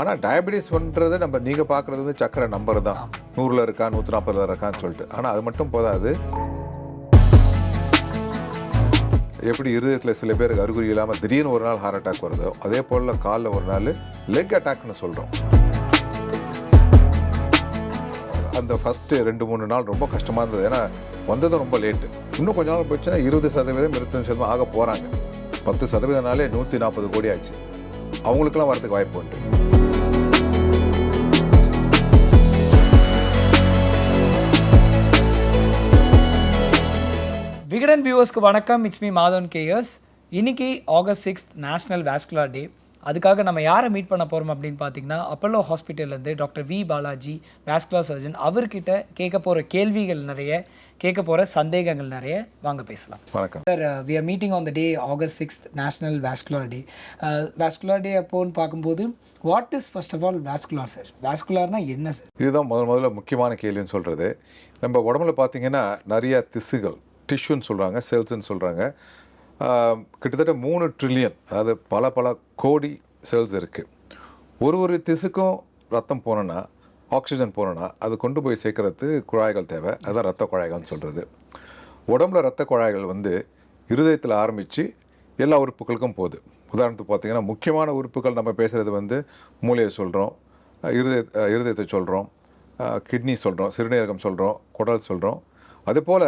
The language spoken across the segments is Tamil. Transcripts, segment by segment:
ஆனால் டயபெட்டிஸ் பண்ணுறது நம்ம நீங்கள் பார்க்குறது வந்து சக்கரை நம்பர் தான். நூறில் இருக்கா நூற்றி நாற்பதுல இருக்கான்னு சொல்லிட்டு. ஆனால் அது மட்டும் போதாது. எப்படி இருதயத்தில் சில பேருக்கு அறிகுறி இல்லாமல் திடீர்னு ஒரு நாள் ஹார்ட் அட்டாக் வருதோ அதே போல் காலில் ஒரு நாள் லெக் அட்டாக்னு சொல்கிறோம் அந்த ஃபஸ்ட்டு ரெண்டு மூணு நாள் ரொம்ப கஷ்டமாக இருந்தது. ஏன்னா வந்ததும் ரொம்ப லேட்டு இன்னும் கொஞ்ச நாள் போச்சுன்னா இருபது சதவீதம் இருபத்தஞ்சு சதவீதம் ஆக போகிறாங்க பத்து சதவீதம்னாலே நூற்றி நாற்பது கோடி ஆச்சு. அவங்களுக்கெல்லாம் வரதுக்கு வாய்ப்பு உண்டு. விகடன் வியூவர்ஸ்க்கு வணக்கம். இட்ஸ் மீ மாதவன் கேயர்ஸ் இன்னைக்கு August sixth national vascular day அதுக்காக நம்ம யாரை மீட் பண்ண போகிறோம் அப்படின்னு பார்த்தீங்கன்னா Apollo ஹாஸ்பிட்டல்லேருந்து doctor V Balaji vascular surgeon அவர்கிட்ட கேட்க போகிற கேள்விகள் நிறைய கேட்க போகிற சந்தேகங்கள் நிறைய. வாங்க பேசலாம். வணக்கம். Sir we are meeting on the day August sixth national vascular day vascular day அப்போன்னு பார்க்கும்போது what is first of all vascular sir வேஸ்குலார்னா என்ன சார் இதுதான் முதல் முதல்ல முக்கியமான கேள்வின்னு சொல்கிறது நம்ம உடம்புல பார்த்தீங்கன்னா நிறைய திசுகள் டிஷ்யூன்னு சொல்கிறாங்க செல்ஸ்ன்னு சொல்கிறாங்க கிட்டத்தட்ட மூணு ட்ரில்லியன் அதாவது பல பல கோடி செல்ஸ் இருக்குது ஒரு ஒரு திசுக்கும் ரத்தம் போனோன்னா ஆக்சிஜன் போனோன்னா அது கொண்டு போய் சேர்க்கறது குழாய்கள் தேவை. அதுதான் ரத்த குழாய்கள்னு சொல்கிறது உடம்புல ரத்த குழாய்கள் வந்து இருதயத்தில் ஆரம்பித்து எல்லா உறுப்புகளுக்கும் போகுது. உதாரணத்துக்கு பார்த்தீங்கன்னா முக்கியமான உறுப்புகள் நம்ம பேசுகிறது வந்து மூளையை சொல்கிறோம் இருதய இருதயத்தை சொல்கிறோம் கிட்னி சொல்கிறோம் சிறுநீரகம் சொல்கிறோம் குடல் சொல்கிறோம் அதுபோல்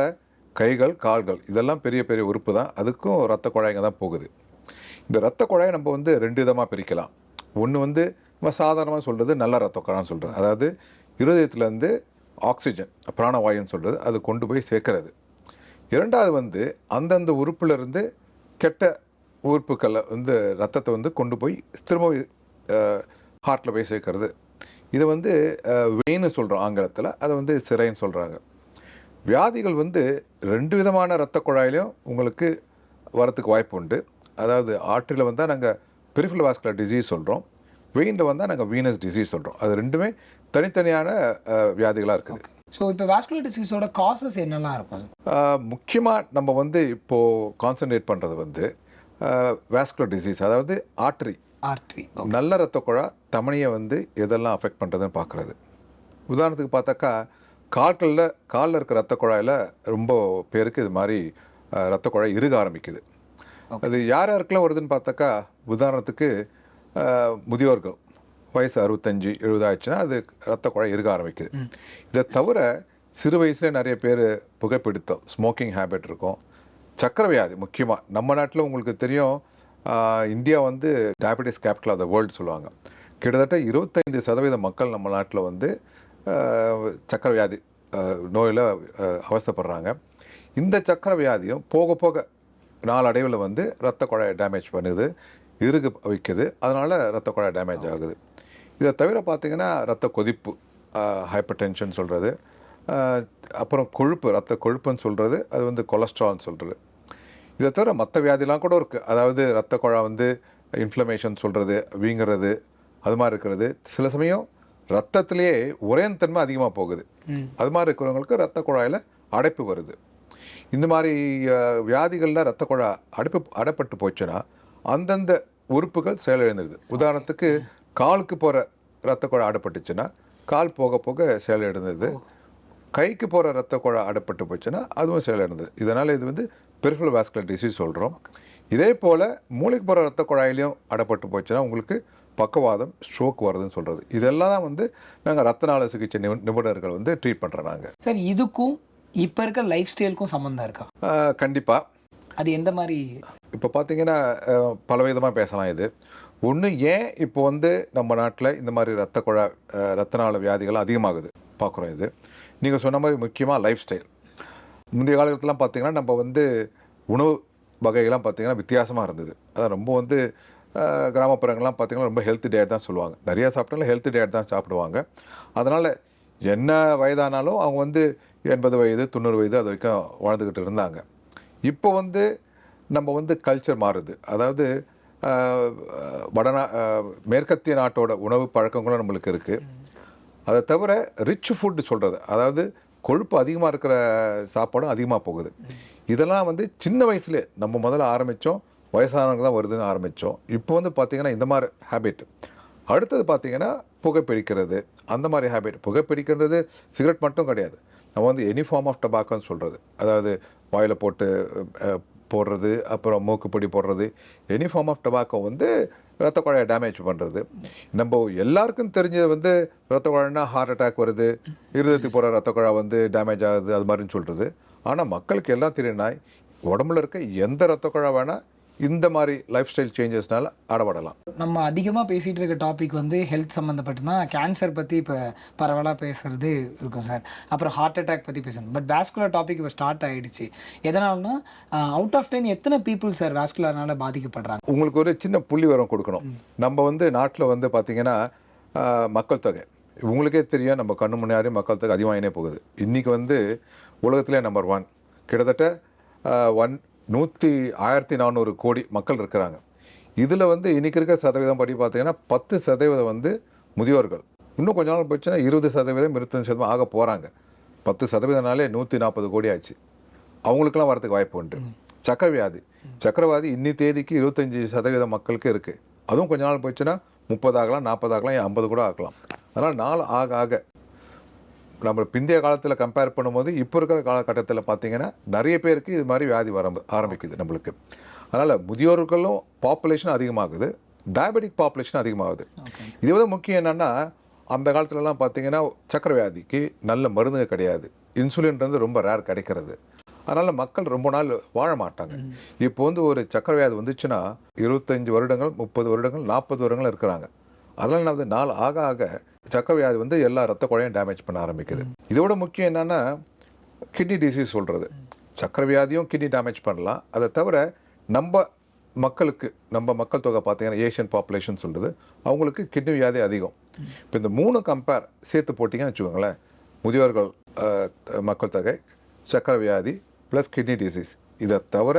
கைகள் கால்கள் இதெல்லாம் பெரிய பெரிய உறுப்பு தான் அதுக்கும் ரத்த குழாய்ங்க தான் போகுது. இந்த ரத்த குழாயை நம்ம வந்து ரெண்டு விதமாக பிரிக்கலாம். ஒன்று வந்து நம்ம சாதாரணமாக சொல்கிறது நல்ல ரத்த குழான்னு சொல்கிறது அதாவது இருதயத்துலேருந்து ஆக்சிஜன் பிராணவாயுன்னு சொல்கிறது அது கொண்டு போய் சேர்க்கறது. இரண்டாவது வந்து அந்தந்த உறுப்புலேருந்து கெட்ட உறுப்புக்களை வந்து ரத்தத்தை வந்து கொண்டு போய் திரும்ப ஹார்ட்டில் போய் சேர்க்கறது. இது வந்து வெயின்னு சொல்கிறோம் ஆங்கிலத்தில். அதை வந்து சிறைன்னு சொல்கிறாங்க வியாதிகள் வந்து ரெண்டு விதமான இரத்த குழாயிலையும் உங்களுக்கு வரத்துக்கு வாய்ப்பு உண்டு. அதாவது ஆற்றில் வந்தால் நாங்கள் பெரிஃபல் வாஸ்குலர் டிசீஸ் சொல்கிறோம் வெயினில் வந்தால் நாங்கள் வீனஸ் டிசீஸ் சொல்கிறோம் அது ரெண்டுமே தனித்தனியான வியாதிகளாக இருக்குது. ஸோ இப்போ வேஸ்குலர் டிசீஸோட காசஸ் என்னெல்லாம் இருக்கும்? முக்கியமாக நம்ம வந்து இப்போது கான்சன்ட்ரேட் பண்ணுறது வந்து வாஸ்குலர் டிசீஸ் அதாவது ஆர்டரி ஆர்ட்ரி நல்ல ரத்த குழா தமனியை வந்து எதெல்லாம் அஃபெக்ட் பண்ணுறதுன்னு பார்க்குறது உதாரணத்துக்கு பார்த்தாக்கா கால்களில் காலில் இருக்க ரத்த குழாயில் ரொம்ப பேருக்கு இது மாதிரி ரத்த குழாய் இறுக ஆரம்பிக்குது. அது யார் யாருக்கெல்லாம் வருதுன்னு பார்த்தாக்கா உதாரணத்துக்கு முதியோர்கள். வயசு அறுபத்தஞ்சு எழுபது ஆயிடுச்சுன்னா அது ரத்த குழாய் இறுக ஆரம்பிக்குது. இதை தவிர சிறு வயசுல நிறைய பேர் புகைப்பிடித்தல் ஸ்மோக்கிங் ஹேபிட் இருக்கும். சக்கரை வியாதி முக்கியமாக நம்ம நாட்டில் உங்களுக்கு தெரியும் இந்தியா வந்து diabetes capital of the world சொல்லுவாங்க. கிட்டத்தட்ட இருபத்தைந்து சதவீத மக்கள் நம்ம நாட்டில் வந்து சக்கரை வியாதி நோயில் அவஸ்தைப்படுறாங்க. இந்த சக்கரை வியாதியும் போக போக நாளடைவில் வந்து ரத்த குழாயை டேமேஜ் பண்ணுது இறுகு வைக்குது. அதனால் ரத்த குழாய் டேமேஜ் ஆகுது. இதை தவிர பார்த்தீங்கன்னா ரத்த கொதிப்பு ஹைப்பர் டென்ஷன் சொல்கிறது அப்புறம் கொழுப்பு ரத்த கொழுப்புன்னு சொல்கிறது அது வந்து கொலஸ்ட்ரால்னு சொல்கிறது இதை தவிர மற்ற வியாதிலாம் கூட இருக்குது அதாவது ரத்த குழா வந்து இன்ஃப்ளமேஷன் சொல்கிறது வீங்குறது அது மாதிரி இருக்கிறது. சில சமயம் ரத்தத்திலேயே உரையன் தன்மை அதிகமாக போகுது அது மாதிரி இருக்கிறவங்களுக்கு ரத்த குழாயில் அடைப்பு வருது. இந்த மாதிரி வியாதிகள்ல ரத்த குழா அடைப்பு அடைப்பட்டு போச்சுன்னா அந்தந்த உறுப்புகள் செயலிழந்துடுது உதாரணத்துக்கு காலுக்கு போகிற ரத்த குழா அடைப்பட்டுச்சுன்னா கால் போக போக செயலிழந்தது கைக்கு போகிற ரத்த குழா அடைப்பட்டு போச்சுன்னா அதுவும் செயலிழந்தது இதனால் இது வந்து பெரிஃபல் வாஸ்குலர் டிசீஸ் சொல்கிறோம் இதே போல் மூளைக்கு போகிற ரத்த குழாயிலையும் அடைப்பட்டு போச்சுன்னா உங்களுக்கு பக்கவாதம் ஸ்ட்ரோக் வருதுன்னு சொல்கிறது இதெல்லாம் தான் வந்து நாங்கள் ரத்த நாள சிகிச்சை நிபு- நிபுணர்கள் வந்து ட்ரீட் பண்ணுறோம் நாங்கள் சார் இதுக்கும் இப்போ இருக்க லைஃப் ஸ்டைலுக்கும் சம்மந்தம் இருக்கா? கண்டிப்பாக அது எந்த மாதிரி? இப்போ பார்த்தீங்கன்னா பலவிதமாக பேசலாம் இது. ஒன்று ஏன் இப்போ வந்து நம்ம நாட்டில் இந்த மாதிரி ரத்த குழா அஹ், ரத்த நாள வியாதிகள் அதிகமாகுது? பார்க்குறோம் இது. நீங்கள் சொன்ன மாதிரி முக்கியமாக லைஃப் ஸ்டைல் முந்தைய காலத்துலாம் பார்த்தீங்கன்னா நம்ம வந்து உணவு வகைகள்லாம் பார்த்தீங்கன்னா வித்தியாசமாக இருந்தது. அதான் ரொம்ப வந்து கிராமப்புறங்கள்லாம் பார்த்தீங்கன்னா ரொம்ப ஹெல்த் டயட் தான் சொல்லுவாங்க. நிறையா சாப்பிட்டாலும் ஹெல்த் டயட் தான் சாப்பிடுவாங்க. அதனால் என்ன வயதானாலும் அவங்க வந்து எண்பது வயது தொண்ணூறு வயது அது வரைக்கும் வாழ்ந்துக்கிட்டு இருந்தாங்க. இப்போ வந்து நம்ம வந்து கல்ச்சர் மாறுது. அதாவது வடநா மேற்கத்திய நாட்டோட உணவு பழக்கங்களும் நம்மளுக்கு இருக்குது அதை தவிர ரிச் ஃபுட்டு சொல்கிறது அதாவது கொழுப்பு அதிகமாக இருக்கிற சாப்பாடும் அதிகமாக போகுது. இதெல்லாம் வந்து சின்ன வயசுலேயே நம்ம முதல்ல ஆரம்பித்தோம் வயசானவங்க தான் வருதுன்னு ஆரம்பித்தோம். இப்போ வந்து பார்த்திங்கன்னா இந்த மாதிரி ஹேபிட் அடுத்தது பார்த்திங்கன்னா புகைப்பிடிக்கிறது. அந்த மாதிரி ஹேபிட் புகைப்பிடிக்கிறது சிகரெட் மட்டும் கிடையாது. நம்ம வந்து எனி ஃபார்ம் ஆஃப் டபாக்கோன்னு சொல்கிறது அதாவது வாயில் போட்டு போடுறது அப்புறம் மூக்குப்பொடி போடுறது. எனி ஃபார்ம் ஆஃப் டபாக்கோ வந்து ரத்த குழாயை டேமேஜ் பண்ணுறது நம்ம எல்லாருக்கும் தெரிஞ்சது வந்து ரத்த குழாய்னா ஹார்ட் அட்டாக் வருது. இருதயத்துக்கு போகிற ரத்த குழாய் வந்து டேமேஜ் ஆகுது அது மாதிரின்னு சொல்கிறது ஆனால் மக்களுக்கு எல்லாம் தெரியும்னா உடம்புல இருக்க எந்த ரத்த குழாய் வேணால் இந்த மாதிரி லைஃப் ஸ்டைல் சேஞ்சஸ்னால அடபடலாம். நம்ம அதிகமாக பேசிகிட்டு இருக்க டாபிக் வந்து ஹெல்த் சம்மந்தப்பட்டுனா கேன்சர் பற்றி இப்போ பரவலாக பேசுறது இருக்கும் சார். அப்புறம் ஹார்ட் அட்டாக் பற்றி பேசணும். பட் வேஸ்குலர் டாபிக் இப்போ ஸ்டார்ட் ஆயிடுச்சு. எதனால்னா அவுட் ஆஃப் டென் எத்தனை பீப்புள் சார் வேஸ்குலர்னால பாதிக்கப்படுறாங்க? உங்களுக்கு ஒரு சின்ன புள்ளி வரம் கொடுக்கணும். நம்ம வந்து நாட்டில் வந்து பார்த்தீங்கன்னா மக்கள் தொகை. உங்களுக்கே தெரியும் நம்ம கண்ணு முன்னாடி மக்கள் தொகை அதிகமாகினே போகுது. இன்றைக்கி வந்து உலகத்திலே நம்பர் ஒன் கிட்டத்தட்ட ஒன் நூற்றி ஆயிரத்தி நானூறு கோடி மக்கள் இருக்கிறாங்க. இதில் வந்து இன்றைக்கி இருக்க சதவீதம் படி பார்த்தீங்கன்னா பத்து சதவீதம் வந்து முதியோர்கள். இன்னும் கொஞ்ச நாள் போச்சுன்னா இருபது சதவீதம் இருபத்தஞ்சு சதவீதம் ஆக போகிறாங்க பத்து சதவீதம்னாலே நூற்றி நாற்பது கோடி ஆச்சு. அவங்களுக்கெல்லாம் வரதுக்கு வாய்ப்பு உண்டு. சக்கரவியாதி. சக்கரவாதி இன்னி தேதிக்கு இருபத்தஞ்சி சதவீதம் மக்களுக்கு இருக்குது அதுவும் கொஞ்ச நாள் போச்சுன்னா முப்பது ஆகலாம் நாற்பது ஆகலாம் ஐம்பது கூட ஆகலாம். அதனால் நாள் ஆக ஆக நம்ம பிந்தைய காலத்தில் கம்பேர் பண்ணும்போது இப்போ இருக்கிற காலகட்டத்தில் பார்த்தீங்கன்னா நிறைய பேருக்கு இது மாதிரி வியாதி வர ஆரம்பிக்குது நம்மளுக்கு. அதனால் முதியோர்களும் பாப்புலேஷன் அதிகமாகுது டயபெட்டிக் பாப்புலேஷன் அதிகமாகுது. இதை விட முக்கியம் என்னென்னா அந்த காலத்துலலாம் பார்த்தீங்கன்னா சக்கரை வியாதிக்கு நல்ல மருந்துங்க கிடையாது. இன்சுலின்றது ரொம்ப ரேர் கிடைக்கிறது. அதனால் மக்கள் ரொம்ப நாள் வாழ மாட்டாங்க. இப்போ வந்து ஒரு சக்கரை வியாதி வந்துச்சுன்னா இருபத்தஞ்சி வருடங்கள் முப்பது வருடங்கள் நாற்பது வருடங்கள் இருக்கிறாங்க. அதனால் வந்து நாள் ஆக ஆக சக்கரை வியாதி வந்து எல்லா ரத்த குழையும் டேமேஜ் பண்ண ஆரம்பிக்குது. இதோட முக்கியம் என்னன்னா கிட்னி டிசீஸ் சொல்கிறது சக்கரை வியாதியும் கிட்னி டேமேஜ் பண்ணலாம். அதை தவிர நம்ம மக்களுக்கு நம்ம மக்கள் தொகை பார்த்தீங்கன்னா ஏஷியன் பாப்புலேஷன் சொல்கிறது அவங்களுக்கு கிட்னி வியாதி அதிகம். இப்போ இந்த மூணு கம்பேர் சேர்த்து போட்டிங்கன்னு வச்சுக்கோங்களேன் முதியோர்கள் மக்கள் தொகை சக்கரை வியாதி ப்ளஸ் கிட்னி டிசீஸ் இதை தவிர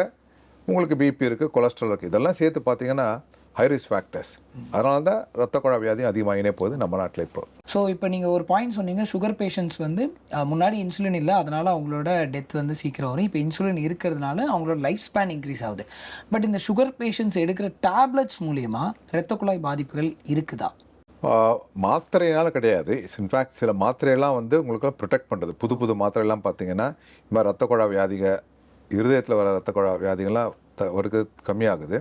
உங்களுக்கு பிபி இருக்குது கொலஸ்ட்ரால் இருக்குது இதெல்லாம் சேர்த்து பார்த்தீங்கன்னா ஹை ரிஸ்க் ஃபேக்டர்ஸ் அதனால தான் ரத்த குழாய் வியாதி அதிகமாகினே போகுது நம்ம நாட்டில் இப்போ. ஸோ இப்போ நீங்கள் ஒரு பாயிண்ட் சொன்னீங்க சுகர் பேஷண்ட்ஸ் வந்து முன்னாடி இன்சுலின் இல்லை அதனால அவங்களோட டெத் வந்து சீக்கிரம் வரும். இப்போ இன்சுலின் இருக்கிறதுனால அவங்களோட லைஃப் ஸ்பேன் இன்க்ரீஸ் ஆகுது. பட் இந்த சுகர் பேஷண்ட்ஸ் எடுக்கிற டேப்லெட்ஸ் மூலியமா இரத்த குழாய் பாதிப்புகள் இருக்குதா? மாத்திரையினால கிடையாது. இன்ஃபேக்ட் சில மாத்திரையெல்லாம் வந்து உங்களுக்கு ப்ரொடெக்ட் பண்ணுறது புது புது மாத்திரையெல்லாம் பார்த்தீங்கன்னா இந்த மாதிரி ரத்த குழாய் வியாதிக இருதயத்தில் வர ரத்த குழாய் வியாதிகள்லாம் த வருது கம்மியாகுது.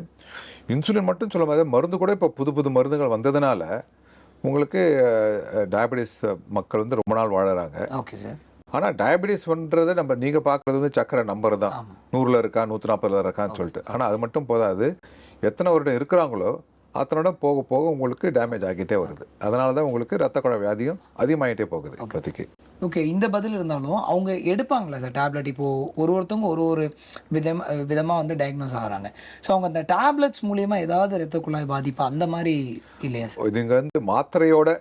இன்சுலின் மட்டும் சொல்ல மாதிரி மருந்து கூட இப்போ புது புது மருந்துகள் வந்ததுனால உங்களுக்கு டயபெட்டிஸ் மக்கள் வந்து ரொம்ப நாள் வாழறாங்க. Okay sir. ஆனால் டயபெட்டிஸ்ன்றது நம்ம நீங்கள் பார்க்குறது வந்து சக்கரை நம்பர் தான். நூறில் இருக்கா நூற்றி நாற்பதுல இருக்கான்னு சொல்லிட்டு. ஆனால் அது மட்டும் போதாது. எத்தனை வருடம் இருக்கிறாங்களோ அத்தனோட போக போக உங்களுக்கு டேமேஜ் ஆகிட்டே வருது. அதனால தான் உங்களுக்கு ரத்த குழாய் வியாதியும் அதிகமாகிட்டே போகுது இப்போதைக்கு. ஓகே இந்த பதில் இருந்தாலும் அவங்க எடுப்பாங்களா சார் டேப்லெட் இப்போது ஒரு ஒருத்தவங்க ஒரு ஒரு விதம் விதமாக வந்து டயக்னோஸ் ஆகுறாங்க. ஸோ அவங்க அந்த டேப்லெட்ஸ் மூலியமா ஏதாவது இரத்த குழாய் பாதிப்பு அந்த மாதிரி இல்லையா சார் இதுங்க வந்து மாத்திரையோட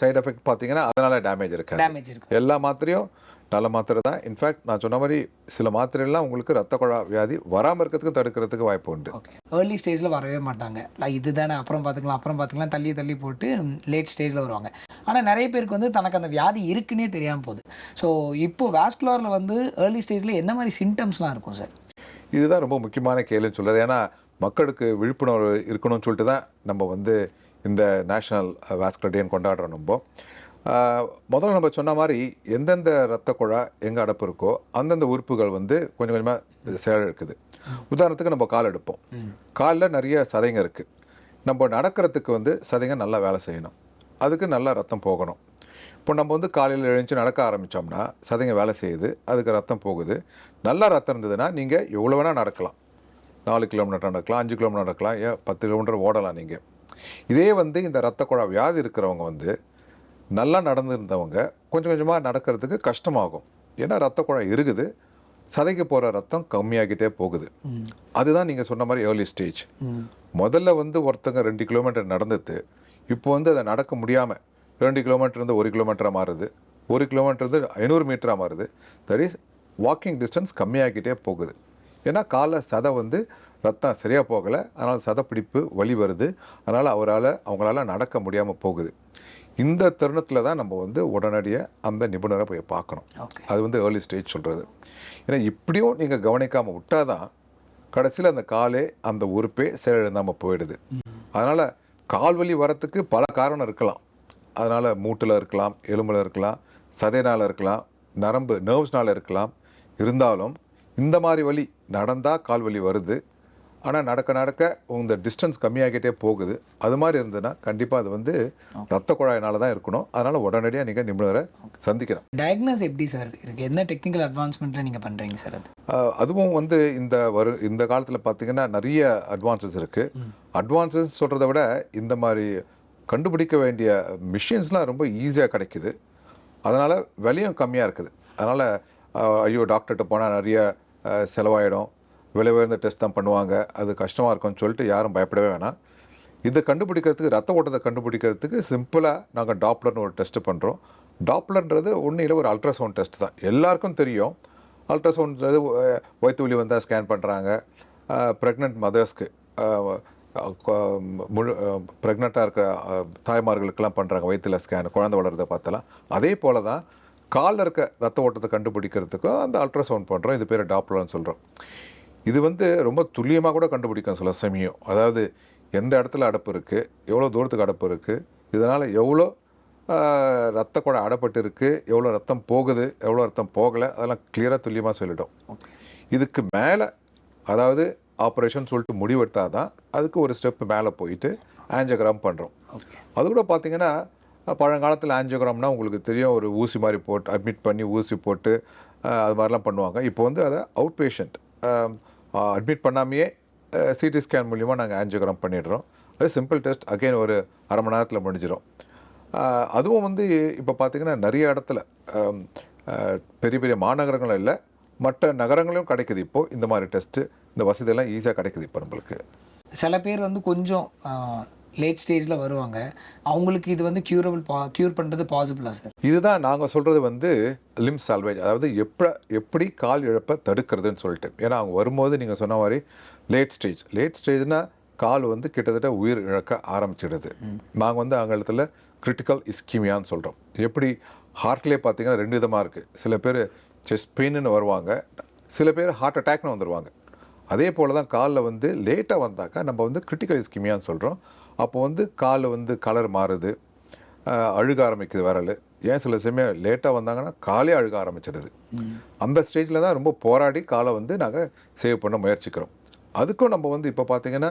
சைடு எஃபெக்ட் பார்த்தீங்கன்னா அதனால டேமேஜ் இருக்காது. டேமேஜ் இருக்கு. எல்லா மாத்திரையும் நல்ல மாத்திரை தான். இன்ஃபேக்ட் நான் சொன்ன மாதிரி சில மாத்திரைகள்லாம் உங்களுக்கு ரத்த குழாய் வியாதி வராமல் இருக்கிறதுக்கு தடுக்கிறதுக்கு வாய்ப்பு உண்டு. ஓகே ஏர்லி ஸ்டேஜில் வரவே மாட்டாங்க. Like இதுதானே அப்புறம் பார்த்துக்கலாம் அப்புறம் பார்த்துக்கலாம் தள்ளி தள்ளி போட்டு லேட் ஸ்டேஜில் வருவாங்க. ஆனால் நிறைய பேருக்கு வந்து தனக்கு அந்த வியாதி இருக்குன்னே தெரியாமல் போகுது. ஸோ இப்போ வாஸ்குலரில் வந்து ஏர்லி ஸ்டேஜில் என்ன மாதிரி சிம்டம்ஸ்லாம் இருக்கும் சார் இதுதான் ரொம்ப முக்கியமான கேள்வின்னு சொல்றது. ஏன்னா மக்களுக்கு விழிப்புணர்வு இருக்கணும்னு சொல்லிட்டு தான் நம்ம வந்து இந்த நேஷனல் வாஸ்குலர் டேன்னு கொண்டாடுறோம் நம்ம. ஆஹ், முதல்ல நம்ம சொன்ன மாதிரி எந்தெந்த ரத்த குழாய் எங்கே அடப்பு இருக்கோ அந்தந்த உறுப்புகள் வந்து கொஞ்சம் கொஞ்சமாக செயல் இருக்குது உதாரணத்துக்கு நம்ம கால் எடுப்போம். காலில் நிறைய சதைங்க இருக்குது நம்ம நடக்கிறதுக்கு வந்து சதைங்க நல்லா வேலை செய்யணும். அதுக்கு நல்லா ரத்தம் போகணும். இப்போ நம்ம வந்து காலையில் எழுந்துச்சு நடக்க ஆரம்பித்தோம்னா சதைங்க வேலை செய்யுது. அதுக்கு ரத்தம் போகுது. நல்லா ரத்தம் இருந்ததுன்னா நீங்கள் எவ்வளோ வேணால் நடக்கலாம். நாலு கிலோமீட்டர் நடக்கலாம் அஞ்சு கிலோமீட்டர் நடக்கலாம் ஏன் பத்து கிலோமீட்டர் ஓடலாம் நீங்கள் இதே வந்து இந்த ரத்த குழாய் வியாதி இருக்கிறவங்க வந்து நல்லா நடந்திருந்தவங்க கொஞ்சம் கொஞ்சமாக நடக்கிறதுக்கு கஷ்டமாகும். ஏன்னா ரத்த குழாய் இருக்குது. சதைக்கு போகிற ரத்தம் கம்மியாகிட்டே போகுது. அதுதான் நீங்கள் சொன்ன மாதிரி ஏர்லி ஸ்டேஜ் முதல்ல வந்து ஒருத்தங்க ரெண்டு கிலோமீட்டர் நடந்துட்டு இப்போ வந்து அதை நடக்க முடியாமல் ரெண்டு கிலோமீட்டர் இருந்து ஒரு கிலோமீட்டராக மாறுது. ஒரு கிலோமீட்டர் இருந்து ஐநூறு மீட்டராக மாறுது. தட் இஸ் வாக்கிங் டிஸ்டன்ஸ் கம்மியாகிட்டே போகுது. ஏன்னா கால சதை வந்து ரத்தம் சரியாக போகலை. அதனால் சதைப்பிடிப்பு வலி வருது. அதனால் அவரால் அவங்களால நடக்க முடியாமல் போகுது. இந்த தருணத்தில் தான் நம்ம வந்து உடனடியாக அந்த நிபுணரை போய் பார்க்கணும். அது வந்து ஏர்லி ஸ்டேஜ் சொல்கிறது ஏன்னா இப்படியும் நீங்கள் கவனிக்காமல் விட்டாதான் கடைசியில் அந்த காலே அந்த உறுப்பே செயலிழந்தாமல் போயிடுது. அதனால் கால் வலி வரத்துக்கு பல காரணம் இருக்கலாம். அதனால் மூட்டில் இருக்கலாம் எலும்பில் இருக்கலாம் சதையினால் இருக்கலாம் நரம்பு நர்வ்ஸ்னால் இருக்கலாம். இருந்தாலும் இந்த மாதிரி வலி நடந்தால் கால் வலி வருது. ஆனால் நடக்க நடக்க இந்த டிஸ்டன்ஸ் கம்மியாகிட்டே போகுது. அது மாதிரி இருந்ததுன்னா கண்டிப்பாக அது வந்து ரத்த குழாயினால தான் இருக்கணும். அதனால் உடனடியாக நீங்கள் நிபுணரை சந்திக்கணும். டயக்னோஸ் எப்படி சார் இருக்கு. என்ன டெக்னிக்கல் அட்வான்ஸ்மெண்ட்டில் நீங்கள் பண்ணுறீங்க சார் அது? அதுவும் வந்து இந்த வரு இந்த காலத்தில் பார்த்தீங்கன்னா நிறைய அட்வான்சஸ் இருக்குது அட்வான்சஸ் சொல்கிறத விட இந்த மாதிரி கண்டுபிடிக்க வேண்டிய மிஷின்ஸ்லாம் ரொம்ப ஈஸியாக கிடைக்குது. அதனால் விலையும் கம்மியாக இருக்குது. அதனால் ஐயோ டாக்டர்கிட்ட போனால் நிறைய செலவாயிடும். விலை உயர்ந்த டெஸ்ட் தான் பண்ணுவாங்க. அது கஷ்டமாக இருக்கும்னு சொல்லிட்டு யாரும் பயப்படவே வேணாம். இதை கண்டுபிடிக்கிறதுக்கு ரத்த ஓட்டத்தை கண்டுபிடிக்கிறதுக்கு சிம்பிளாக நாங்கள் டாப்லர்னு ஒரு டெஸ்ட்டு பண்ணுறோம் டாப்லர்ன்றது ஒன்றும் இல்லை ஒரு அல்ட்ராசவுண்ட் டெஸ்ட் தான். எல்லாருக்கும் தெரியும். அல்ட்ராசவுண்ட்ன்றது வயிற்று வலி வந்தால் ஸ்கேன் பண்ணுறாங்க ப்ரெக்னென்ட் மதர்ஸ்க்கு முழு ப்ரெக்னெண்ட்டாக இருக்கிற தாய்மார்களுக்கெல்லாம் பண்ணுறாங்க வயிற்றில் ஸ்கேன் குழந்தை வளர்றதை பார்த்தலாம். அதே போல தான் காலில் இருக்க ரத்த ஓட்டத்தை கண்டுபிடிக்கிறதுக்கும் அந்த அல்ட்ராசவுண்ட் பண்ணுறோம் இது பேர் டாப்லர்னு சொல்கிறோம் இது வந்து ரொம்ப துல்லியமாக கூட கண்டுபிடிக்கும் சில சமயம். அதாவது எந்த இடத்துல அடப்பு இருக்குது எவ்வளோ தூரத்துக்கு அடப்பு இருக்குது இதனால் எவ்வளோ ரத்த குழாய் அடப்பட்டு இருக்குது எவ்வளோ ரத்தம் போகுது எவ்வளோ ரத்தம் போகலை அதெல்லாம் கிளியராக துல்லியமாக சொல்லிடும் இதுக்கு மேலே அதாவது ஆப்ரேஷன் சொல்லிட்டு முடிவெடுத்தால் தான் அதுக்கு ஒரு ஸ்டெப் மேலே போயிட்டு ஆஞ்சியோகிராம் பண்ணுறோம் அது கூட பார்த்தீங்கன்னா பழங்காலத்தில் ஆஞ்சியோகிராம்னா உங்களுக்கு தெரியும் ஒரு ஊசி மாதிரி போட்டு அட்மிட் பண்ணி ஊசி போட்டு அது மாதிரிலாம் பண்ணுவாங்க. இப்போ வந்து அதை அவுட் பேஷண்ட் அட்மிட் பண்ணாமையே சிடி ஸ்கேன் மூலிமா நாங்கள் ஆஞ்சியோகிராம் பண்ணிடுறோம். அது சிம்பிள் டெஸ்ட் அகைன் ஒரு அரை மணி நேரத்தில் முடிஞ்சிடும் அதுவும் வந்து இப்போ பார்த்திங்கன்னா நிறைய இடத்துல பெரிய பெரிய மாநகரங்களும் இல்லை மற்ற நகரங்களும் கிடைக்குது இப்போது இந்த மாதிரி டெஸ்ட்டு இந்த வசதியெல்லாம் ஈஸியாக கிடைக்குது இப்போ நம்மளுக்கு. சில பேர் வந்து கொஞ்சம் லேட் ஸ்டேஜில் வருவாங்க. அவங்களுக்கு இது வந்து க்யூரபிள் பா க்யூர் பண்ணுறது பாசிபிளா சார் இதுதான் நாங்கள் சொல்கிறது வந்து லிம் சால்வேஜ் அதாவது எப்ப எப்படி கால் இழப்பை தடுக்கிறதுன்னு சொல்லிட்டு. ஏன்னா அவங்க வரும்போது நீங்கள் சொன்ன மாதிரி லேட் ஸ்டேஜ் லேட் ஸ்டேஜ்னா கால் வந்து கிட்டத்தட்ட உயிர் இழக்க ஆரம்பிச்சிடுது. நாங்கள் வந்து ஆங்கிலத்தில் கிரிட்டிக்கல் இஸ்கிமியான்னு சொல்கிறோம் எப்படி ஹார்ட்லேயே பார்த்தீங்கன்னா ரெண்டு விதமாக இருக்குது சில பேர் செஸ்ட் பெயின்னு வருவாங்க. சில பேர் ஹார்ட் அட்டாக்னு வந்துடுவாங்க அதே போல் தான் காலில் வந்து லேட்டாக வந்தாக்கா நம்ம வந்து கிரிட்டிக்கல் இஸ்கிமியான்னு சொல்கிறோம் அப்போ வந்து கால் வந்து கலர் மாறுது. அழுக ஆரம்பிக்குது விரல். ஏன் சில சமயம் லேட்டாக வந்தாங்கன்னா காலே அழுக ஆரம்பிச்சிடுது. அந்த ஸ்டேஜில் தான் ரொம்ப போராடி காலை வந்து நாங்கள் சேவ் பண்ண முயற்சிக்கிறோம். அதுக்கும் நம்ம வந்து இப்போ பார்த்தீங்கன்னா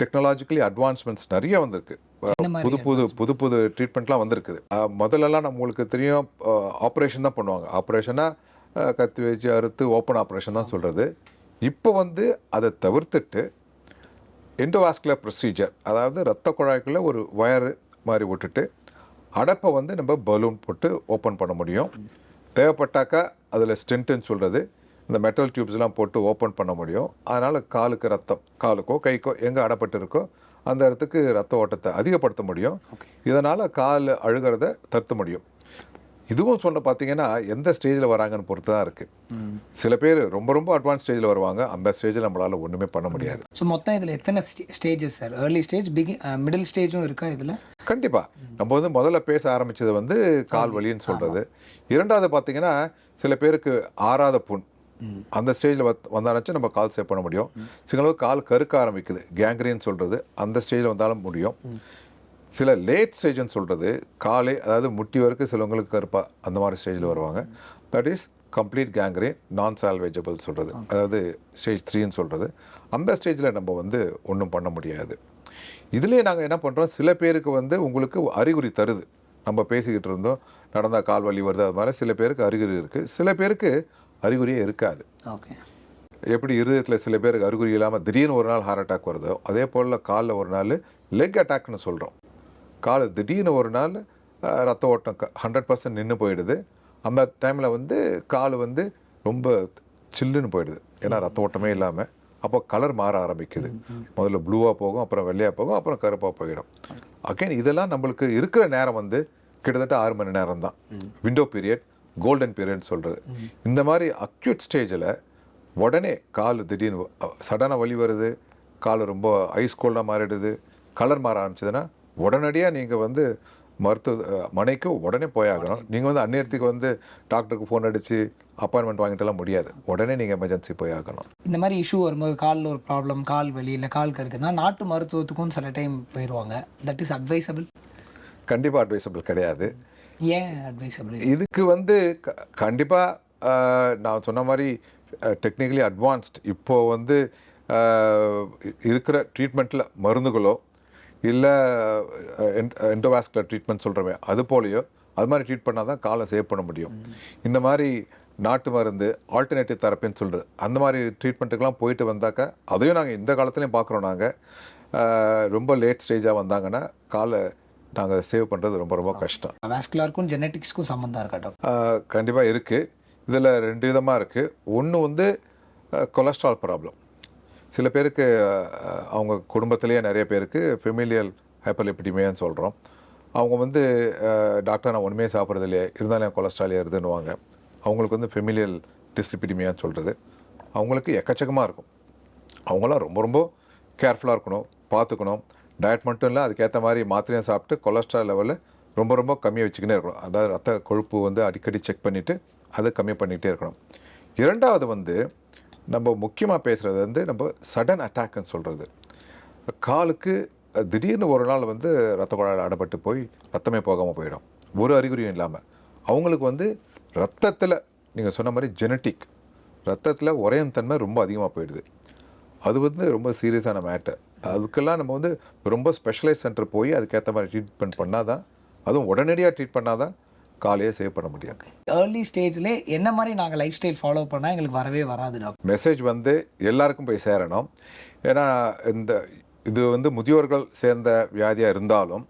டெக்னாலஜிக்கலி அட்வான்ஸ்மெண்ட்ஸ் நிறைய வந்திருக்கு. புது புது புது புது ட்ரீட்மெண்ட்லாம் வந்திருக்குது. முதல்லலாம் நம்மளுக்கு தெரியும் ஆப்ரேஷன் தான் பண்ணுவாங்க. ஆப்ரேஷனாக கத்தி வச்சு அறுத்து ஓப்பன் ஆப்ரேஷன் தான் சொல்கிறது இப்போ வந்து அதை தவிர்த்துட்டு எண்டோவாஸ்குலர் ப்ரொசீஜர் அதாவது ரத்த குழாய்க்குள்ளே ஒரு வயரு மாதிரி விட்டுட்டு அடப்பை வந்து நம்ம பலூன் போட்டு ஓப்பன் பண்ண முடியும். தேவைப்பட்டாக்கா அதில் ஸ்டென்ட்டுன்னு சொல்கிறது இந்த மெட்டல் டியூப்ஸ்லாம் போட்டு ஓப்பன் பண்ண முடியும். அதனால் காலுக்கு ரத்தம் காலுக்கோ கைக்கோ எங்கே அடப்பட்டு இருக்கோ அந்த இடத்துக்கு ரத்த ஓட்டத்தை அதிகப்படுத்த முடியும். இதனால் கால் அழுகிறத தடுத்த முடியும். இதுவும் சொன்ன பார்த்தீங்கன்னா எந்த ஸ்டேஜில் வராங்கன்னு பொறுத்து தான் இருக்குது சில பேர் ரொம்ப ரொம்ப அட்வான்ஸ் ஸ்டேஜில் வருவாங்க. அந்த ஸ்டேஜில் நம்மளால் ஒன்றுமே பண்ண முடியாது. ஸோ மொத்தம் இதில் எத்தனை ஸ்டேஜஸ் சார் ஏர்லி ஸ்டேஜ் பிகி மிடில் ஸ்டேஜும் இருக்கா இதில்? கண்டிப்பா. நம்ம வந்து முதல்ல பேச ஆரம்பிச்சது வந்து கால் வலின்னு சொல்றது. இரண்டாவது பார்த்தீங்கன்னா சில பேருக்கு ஆறாத புண். அந்த ஸ்டேஜில் வந்தாச்சும் நம்ம கால் சேவ் பண்ண முடியும். சில கால் கருக்க ஆரம்பிக்குது. கேங்க்ரீன் சொல்றது. அந்த ஸ்டேஜில் வந்தாலும் முடியும். சில லேட் ஸ்டேஜ்னு சொல்றது காலை அதாவது முட்டி வரைக்கும் சிலவங்களுக்கு கருப்பா அந்த மாதிரி ஸ்டேஜில் வருவாங்க. தட் இஸ் கம்ப்ளீட் கேங்க்ரீன் நான் சால்வேஜபிள் சொல்றது அதாவது ஸ்டேஜ் த்ரீன்னு சொல்றது. அந்த ஸ்டேஜில் நம்ம வந்து ஒன்றும் பண்ண முடியாது. இதுலேயே நாங்கள் என்ன பண்ணுறோம் சில பேருக்கு வந்து உங்களுக்கு அறிகுறி தருது. நம்ம பேசிக்கிட்டு இருந்தோம் நடந்தால் கால் வலி வருது அது மாதிரி சில பேருக்கு அறிகுறி இருக்குது சில பேருக்கு அறிகுறியே இருக்காது. ஓகே எப்படி இருதயத்தில் சில பேருக்கு அறிகுறி இல்லாமல் திடீர்னு ஒரு நாள் ஹார்ட் அட்டாக் வருதோ அதே போல் காலில் ஒரு நாள் லெக் அட்டாக்னு சொல்கிறோம் கால் திடீர்னு ஒரு நாள் ரத்த ஓட்டம் ஹண்ட்ரட் பர்சன்ட் நின்று போயிடுது. அந்த டைமில் வந்து கால் வந்து ரொம்ப சில்லுன்னு போயிடுது. ஏன்னா ரத்த ஓட்டமே இல்லாமல் அப்போ கலர் மாற ஆரம்பிக்குது. முதல்ல ப்ளூவாக போகும் அப்புறம் வெள்ளையாக போகும் அப்புறம் கருப்பாக போயிடும். அகைன் இதெல்லாம் நம்மளுக்கு இருக்கிற நேரம் வந்து கிட்டத்தட்ட ஆறு மணி நேரம் தான் விண்டோ பீரியட் கோல்டன் பீரியட்னு சொல்கிறது இந்த மாதிரி அக்யூட் ஸ்டேஜில் உடனே கால் திடீர்னு சடனாக வலி வருது. கால் ரொம்ப ஐஸ் கோல்டாக மாறிடுது. கலர் மாற ஆரம்பிச்சதுன்னா உடனடியாக நீங்கள் வந்து மருத்துவ மனைக்கு உடனே போயாகணும். நீங்கள் வந்து அந்நேரத்துக்கு வந்து டாக்டருக்கு ஃபோன் அடித்து அப்பாயின்மெண்ட் வாங்கிட்டுலாம் முடியாது. உடனே நீங்கள் எமர்ஜென்சி போயாகணும் இந்த மாதிரி இஷ்யூ வரும்போது காலில் ஒரு ப்ராப்ளம் கால் வலி இல்லை கால் கருக்குன்னா நாட்டு மருத்துவத்துக்கும் சில டைம் போயிடுவாங்க தட் இஸ் அட்வைசபிள் கண்டிப்பாக அட்வைசபிள் கிடையாது. ஏன் அட்வைசபிள் இதுக்கு வந்து க கண்டிப்பாக நான் சொன்ன மாதிரி டெக்னிக்கலி அட்வான்ஸ்ட் இப்போ வந்து இருக்கிற ட்ரீட்மெண்ட்டில் மருந்துகளோ இல்லை எண்டோவாஸ்குலர் ட்ரீட்மெண்ட் சொல்கிறோமே அது போலையோ அது மாதிரி ட்ரீட் பண்ணால் தான் காலை சேவ் பண்ண முடியும். இந்த மாதிரி நாட்டு மருந்து ஆல்டர்னேட்டிவ் தெரப்பின்னு சொல்கிறது அந்த மாதிரி ட்ரீட்மெண்ட்டுக்கெலாம் போயிட்டு வந்தாக்கா அதையும் நாங்கள் இந்த காலத்துலேயும் பார்க்குறோம் நாங்கள் ரொம்ப லேட் ஸ்டேஜாக வந்தாங்கன்னா காலை நாங்கள் சேவ் பண்ணுறது ரொம்ப ரொம்ப கஷ்டம். வேஸ்குலருக்கும் ஜெனட்டிக்ஸ்க்கும் சம்மந்தம் இருக்கா டாக்டர்? கண்டிப்பாக இருக்குது இதில் ரெண்டு விதமாக இருக்குது ஒன்று வந்து கொலஸ்ட்ரால் ப்ராப்ளம் சில பேருக்கு அவங்க குடும்பத்திலேயே நிறைய பேருக்கு ஃபெமிலியல் ஹைப்பர்லிபிடிமியான்னு சொல்கிறோம் அவங்க வந்து டாக்டர் நான் ஒன்றுமே சாப்பிட்றது இல்லையே இருந்தாலும் என் கொலஸ்ட்ரால் ஏறுதுன்னுவாங்க. அவங்களுக்கு வந்து ஃபெமிலியல் டிஸ்லிபிடிமியான்னு சொல்கிறது அவங்களுக்கு எக்கச்சக்கமாக இருக்கும். அவங்களாம் ரொம்ப ரொம்ப கேர்ஃபுல்லாக இருக்கணும் பார்த்துக்கணும். டயட் மட்டும் இல்லை அதுக்கேற்ற மாதிரி மாத்திரையும் சாப்பிட்டு கொலஸ்ட்ரால் லெவலில் ரொம்ப ரொம்ப கம்மியாக வச்சுக்கினே இருக்கணும். அதாவது ரத்த கொழுப்பு வந்து அடிக்கடி செக் பண்ணிவிட்டு அதை கம்மி பண்ணிகிட்டே இருக்கணும். இரண்டாவது வந்து நம்ம முக்கியமாக பேசுகிறது வந்து நம்ம சடன் அட்டாக்னு சொல்கிறது காலுக்கு திடீர்னு ஒரு நாள் வந்து ரத்த குழாயில் அடப்பட்டு போய் ரத்தமே போகாமல் போயிடும். ஒரு அறிகுறியும் இல்லாமல் அவங்களுக்கு வந்து ரத்தத்தில் நீங்கள் சொன்ன மாதிரி ஜெனட்டிக் ரத்தத்தில் உரையும் தன்மை ரொம்ப அதிகமாக போயிடுது. அது வந்து ரொம்ப சீரியஸான மேட்டர் அதுக்கெல்லாம் நம்ம வந்து ரொம்ப ஸ்பெஷலைஸ் சென்டர் போய் அதுக்கேற்ற மாதிரி ட்ரீட்மெண்ட் பண்ணால் தான் அதுவும் உடனடியாக ட்ரீட் பண்ணால் தான் காலையே சேவ் பண்ண முடியும் ஏர்லி ஸ்டேஜ்ல என்ன மாதிரி நாங்கள் லைஃப் ஸ்டைல் ஃபாலோ பண்ணால் எங்களுக்கு வரவே வராது டாக்டர் மெசேஜ் வந்து எல்லாருக்கும் போய் சேரணும். ஏன்னா இந்த இது வந்து முதியோர்கள் சேர்ந்த வியாதியாக இருந்தாலும்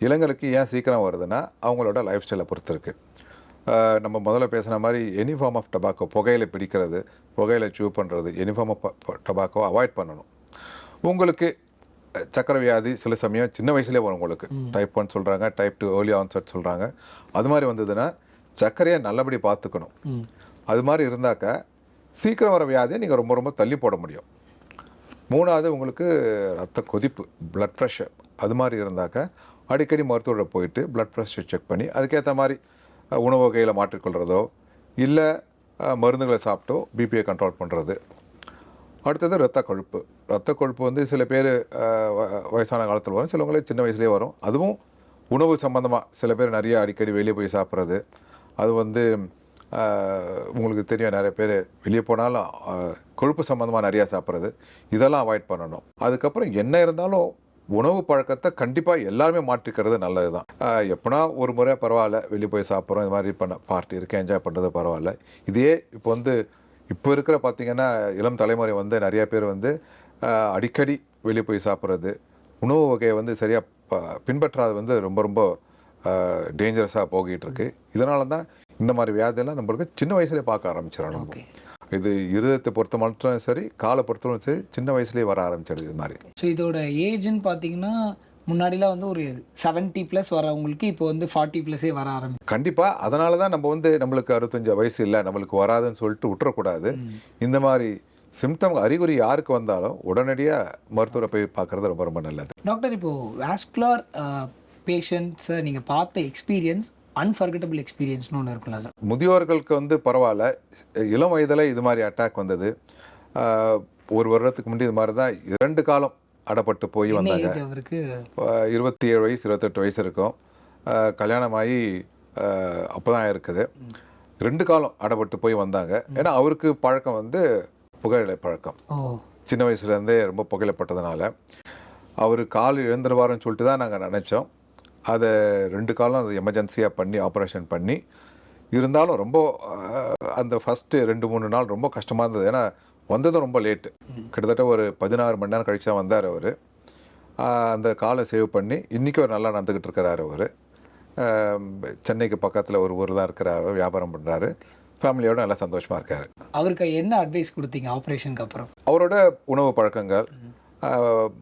இளைஞருக்கு ஏன் சீக்கிரம் வருதுன்னா அவங்களோட லைஃப் ஸ்டைலை பொறுத்து இருக்கு. ஆஹ் நம்ம முதல்ல பேசுன மாதிரி எனி ஃபார்ம் ஆஃப் டபாக்கோ புகையில பிடிக்கிறது புகையில சூ பண்ணுறது any form of tobacco avoid பண்ணணும். உங்களுக்கு சக்கரை வியாதி சில சமயம் சின்ன வயசுலேயே வரும் உங்களுக்கு. டைப் ஒன் சொல்கிறாங்க டைப் டூ ஏர்லி ஆன்செட் சொல்கிறாங்க அது மாதிரி வந்ததுன்னா சர்க்கரையை நல்லபடி பார்த்துக்கணும். அது மாதிரி இருந்தாக்கா சீக்கிரம் வர வியாதியை நீங்கள் ரொம்ப ரொம்ப தள்ளி போட முடியும். மூணாவது உங்களுக்கு ரத்த கொதிப்பு blood ப்ரெஷர் அது மாதிரி இருந்தாக்கா அடிக்கடி மருத்துவரை போயிட்டு blood ப்ரெஷர் செக் பண்ணி அதுக்கேற்ற மாதிரி உணவு வகையில் மாற்றிக்கொள்கிறதோ இல்லை மருந்துகளை சாப்பிட்டோ பிபியை கண்ட்ரோல் பண்ணுறது அடுத்தது ரத்த கொழுப்பு. ரத்த கொழுப்பு வந்து சில பேர் வயசான காலத்தில் வரும் சிலவங்களே சின்ன வயசுலேயே வரும். அதுவும் உணவு சம்மந்தமாக சில பேர் நிறைய அடிக்கடி வெளியே போய் சாப்பிட்றது. அது வந்து உங்களுக்கு தெரியும் நிறைய பேர் வெளியே போனாலும் கொழுப்பு சம்மந்தமாக நிறையா சாப்பிட்றது. இதெல்லாம் அவாய்ட் பண்ணணும். அதுக்கப்புறம் என்ன இருந்தாலும் உணவு பழக்கத்தை கண்டிப்பாக எல்லாருமே மாற்றிக்கிறது நல்லது தான் எப்போனா ஒரு முறை பரவாயில்ல வெளியே போய் சாப்பிட்றோம் இது மாதிரி பண்ண பார்ட்டி இருக்குது என்ஜாய் பண்ணுறது பரவாயில்ல. இதே இப்போ வந்து இப்போ இருக்கிற பார்த்தீங்கன்னா இளம் தலைமுறை வந்து நிறைய பேர் வந்து அடிக்கடி வெளியே போய் சாப்பிட்றது உணவு வகையை வந்து சரியாக ப பின்பற்றாது வந்து ரொம்ப ரொம்ப டேஞ்சரஸாக போகிட்டு இருக்கு இதனால தான் இந்த மாதிரி வியாதியெல்லாம் நம்மளுக்கு சின்ன வயசுலேயே பார்க்க ஆரம்பிச்சிடணும் நம்ம. இது இருதயத்தை பொறுத்த மட்டும் சரி காலை பொறுத்தவரைக்கும் சரி சின்ன வயசுலேயே வர ஆரம்பிச்சிடுது இது மாதிரி. ஸோ இதோட ஏஜ்னு பார்த்தீங்கன்னா முன்னாடிலாம் வந்து ஒரு செவன்ட்டி ப்ளஸ் வரவங்களுக்கு இப்போ வந்து ஃபார்ட்டி ப்ளஸே வர ஆரம்பிச்சு கண்டிப்பாக அதனால தான் நம்ம வந்து நம்மளுக்கு அறுபத்தஞ்சு வயசு இல்லை நம்மளுக்கு வராதுன்னு சொல்லிட்டு விட்டுறக்கூடாது இந்த மாதிரி சிம்டம் அறிகுறி யாருக்கு வந்தாலும் உடனடியாக மருத்துவரை போய் பார்க்குறது ரொம்ப ரொம்ப நல்லது. டாக்டர் இப்போ வாஸ்குலர் பேஷண்ட்ஸை நீங்கள் பார்த்த எக்ஸ்பீரியன்ஸ் அன்ஃபர்கட்டபிள் எக்ஸ்பீரியன்ஸ்னு ஒன்று இருக்குல்ல சார்? முதியோர்களுக்கு வந்து பரவாயில்ல. இளம் வயதில் இது மாதிரி அட்டாக் வந்தது. ஒரு வருடத்துக்கு முன்னாடி இது மாதிரி தான் இரண்டு காலம் அடப்பட்டு போய் வந்தாங்க. அவருக்கு? இருபத்தி ஏழு வயசு இருபத்தெட்டு வயசு இருக்கும். கல்யாணமாகி அப்போ தான் இருக்குது. ரெண்டு காலம் அடப்பட்டு போய் வந்தாங்க. ஏன்னா அவருக்கு பழக்கம் வந்து புகையிலை பழக்கம். சின்ன வயசுலேருந்தே ரொம்ப புகையிலப்பட்டதுனால அவர் கால் இழந்துருவாருன்னு சொல்லிட்டு தான் நாங்கள் நினச்சோம். அதை ரெண்டு காலம் அதை எமர்ஜென்சியாக பண்ணி ஆப்ரேஷன் பண்ணி. இருந்தாலும் ரொம்ப அந்த ஃபஸ்ட்டு ரெண்டு மூணு நாள் ரொம்ப கஷ்டமாக இருந்தது. ஏன்னா வந்ததும் ரொம்ப லேட்டு கிட்டத்தட்ட ஒரு பதினாறு மணி நேரம் கழிச்சு தான் வந்தார் அவர். அந்த காலை சேவ் பண்ணி இன்றைக்கி ஒரு நல்லா நடந்துக்கிட்டு இருக்கிறாரு அவர். சென்னைக்கு பக்கத்தில் ஒரு ஊர் தான் இருக்கிறாரு வியாபாரம் பண்ணுறாரு ஃபேமிலியோட நல்லா சந்தோஷமாக இருக்காரு. அவருக்கு என்ன அட்வைஸ் கொடுத்தீங்க ஆப்ரேஷனுக்கு அப்புறம்? அவரோட உணவு பழக்கங்கள்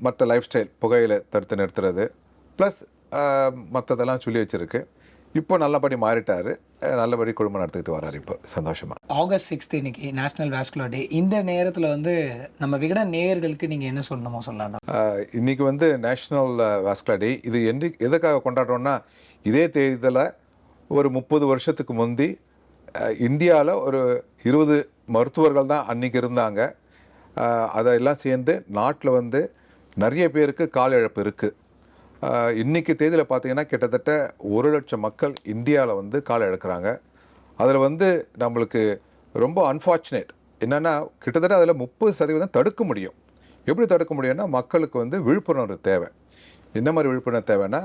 மற்ற லைஃப் ஸ்டைல் புகையில தடுத்து நிறுத்துறது ப்ளஸ் மற்றதெல்லாம் சொல்லி வச்சிருக்கு. இப்போ நல்லபடி மாறிட்டாரு. நல்லபடி குடும்பம் நடத்திக்கிட்டு வராரு இப்போ. சந்தோஷமா. ஆகஸ்ட் சிக்ஸ்த் இன்னைக்கு நேஷனல் வேஸ்குலர் டே இந்த நேரத்தில் வந்து நம்ம விகடன் நேயர்களுக்கு நீங்கள் என்ன சொல்லணுமோ சொல்லலாம். ஆஹ் இன்னைக்கு வந்து நேஷ்னல் வாஸ்குலர் டே இது என்று எதுக்காக கொண்டாடுறோம்னா இதே தேதியில் ஒரு முப்பது வருஷத்துக்கு முந்தி இந்தியாவில் ஒரு இருபது மருத்துவர்கள் தான் அன்னைக்கு இருந்தாங்க. அதெல்லாம் சேர்ந்து நாட்டில் வந்து நிறைய பேருக்கு கால் இழப்பு இருக்குது இன்னைக்கு தேதியில் பார்த்தீங்கன்னா கிட்டத்தட்ட ஒரு லட்சம் மக்கள் இந்தியாவில் வந்து கால் எடுக்கிறாங்க அதில் வந்து நம்மளுக்கு ரொம்ப அன்ஃபார்ச்சுனேட் என்னென்னா கிட்டத்தட்ட அதில் முப்பது சதவீதம் தடுக்க முடியும். எப்படி தடுக்க முடியும்னா மக்களுக்கு வந்து விழிப்புணர்வு தேவை. என்ன மாதிரி விழிப்புணர்வு தேவைன்னா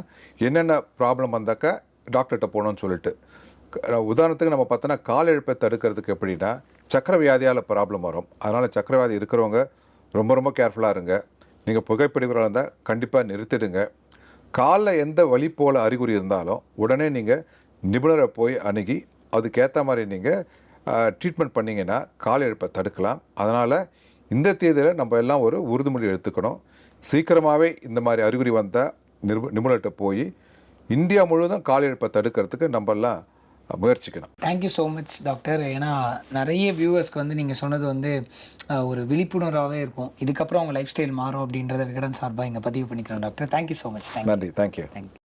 என்னென்ன ப்ராப்ளம் வந்தாக்கா டாக்டர்கிட்ட போகணும்னு சொல்லிட்டு. உதாரணத்துக்கு நம்ம பார்த்தோன்னா கால் இழப்பை தடுக்கிறதுக்கு எப்படின்னா சக்கரவியாதியால் ப்ராப்ளம் வரும். அதனால் சக்கரவியாதி இருக்கிறவங்க ரொம்ப ரொம்ப கேர்ஃபுல்லாக இருங்க. நீங்கள் புகைப்பிடிக்கிறவங்க இருந்தால் கண்டிப்பாக நிறுத்திடுங்க. காலில் எந்த வழி போல் அறிகுறி இருந்தாலும் உடனே நீங்கள் நிபுணரை போய் அணுகி அதுக்கேற்ற மாதிரி நீங்கள் ட்ரீட்மெண்ட் பண்ணிங்கன்னா கால் இழப்பை தடுக்கலாம். அதனால் இந்த தேதியில் நம்ம எல்லாம் ஒரு உறுதிமொழி எடுத்துக்கணும். சீக்கிரமாகவே இந்த மாதிரி அறிகுறி வந்தால் நிபு நிபுணர்கிட்ட போய் இந்தியா முழுவதும் கால் இழப்பை தடுக்கிறதுக்கு நம்ம எல்லாம் முயற்சிக்கணும். Thank you so much doctor ஏன்னா நிறைய வியூவர்ஸ்க்கு வந்து நீங்கள் சொன்னது வந்து ஒரு விழிப்புணர்வாகவே இருக்கும். இதுக்கப்புறம் அவங்க லைஃப் ஸ்டைல் மாறும் அப்படின்றத விகடன் சார்பாக இங்கே பதிவு பண்ணிக்கிறோம் doctor thank you so much நன்றி. Thank you thank you